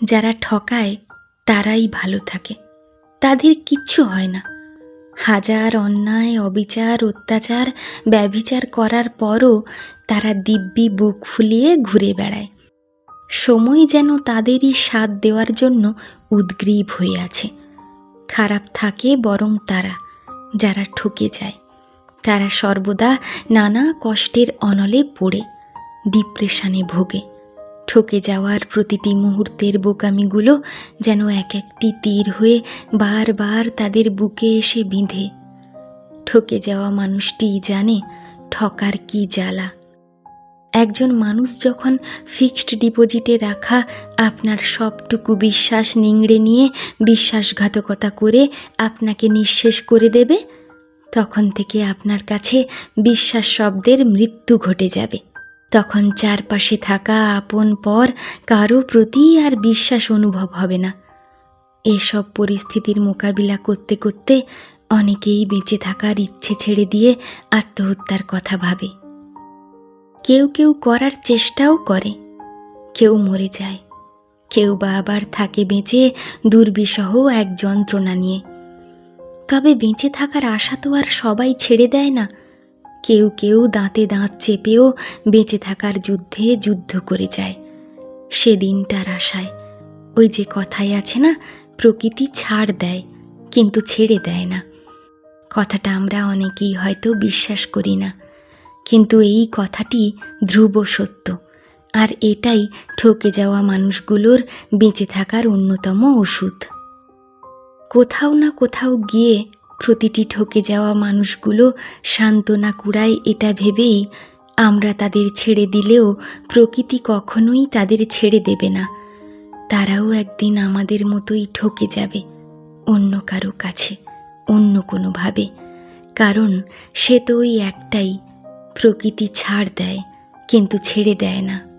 যারা ঠকায়, তারাই ভালো থাকে। তাদের কিচ্ছু হয় না। হাজার অন্যায়, অবিচার, অত্যাচার, ব্যভিচার করার পরও তারা দিব্যি বুক ফুলিয়ে ঘুরে বেড়ায়। সময় যেন তাদেরই স্বাদ দেওয়ার জন্য উদ্গ্রীব হয়ে আছে। খারাপ থাকে বরং তারা, যারা ঠকে যায়। তারা সর্বদা নানা কষ্টের অনলে পড়ে, ডিপ্রেশনে ভোগে। ঠকে যাওয়ার প্রতিটি মুহূর্তের বোকামিগুলো যেন এক একটি তীর হয়ে বারবার তাদের বুকে এসে বিঁধে। ঠকে যাওয়া মানুষটিই জানে ঠকার কি জ্বালা। একজন মানুষ যখন ফিক্সড ডিপোজিটে রাখা আপনার সবটুকু বিশ্বাস নিংড়ে নিয়ে বিশ্বাসঘাতকতা করে আপনাকে নিঃশেষ করে দেবে, তখন থেকে আপনার কাছে বিশ্বাস শব্দের মৃত্যু ঘটে যাবে। তখন চারপাশে থাকা আপন পর কারও প্রতি আর বিশ্বাস অনুভব হবে না। এসব পরিস্থিতির মোকাবিলা করতে করতে অনেকেই বেঁচে থাকার ইচ্ছে ছেড়ে দিয়ে আত্মহত্যার কথা ভাবে। কেউ কেউ করার চেষ্টাও করে। কেউ মরে যায়। কেউ বা আবার থাকে বেঁচে দুর্বিষহ এক যন্ত্রণা নিয়ে। তবে বেঁচে থাকার আশা তো আর সবাই ছেড়ে দেয় না। কেউ কেউ দাঁতে দাঁত চেপেও বেঁচে থাকার যুদ্ধে যুদ্ধ করে যায়। সেদিনটার আশায়। ওই যে কথাই আছে না, প্রকৃতি ছাড় দেয়, কিন্তু ছেড়ে দেয় না। কথাটা আমরা অনেকেই হয়তো বিশ্বাস করি না, কিন্তু এই কথাটি ধ্রুব সত্য। আর এটাই ঠকে যাওয়া মানুষগুলোর বেঁচে থাকার অন্যতম ওষুধ। কোথাও না কোথাও গিয়ে প্রতিটি ঠকে যাওয়া মানুষগুলো সান্ত্বনা কুড়ায় এটা ভেবেই আমরা তাদের ছেড়ে দিলেও প্রকৃতি কখনোই তাদের ছেড়ে দেবে না। তারাও একদিন আমাদের মতোই ঠকে যাবে, অন্য কারও কাছে, অন্য কোনোভাবে। কারণ সে তো ওই একটাই, প্রকৃতি ছাড় দেয়, কিন্তু ছেড়ে দেয় না।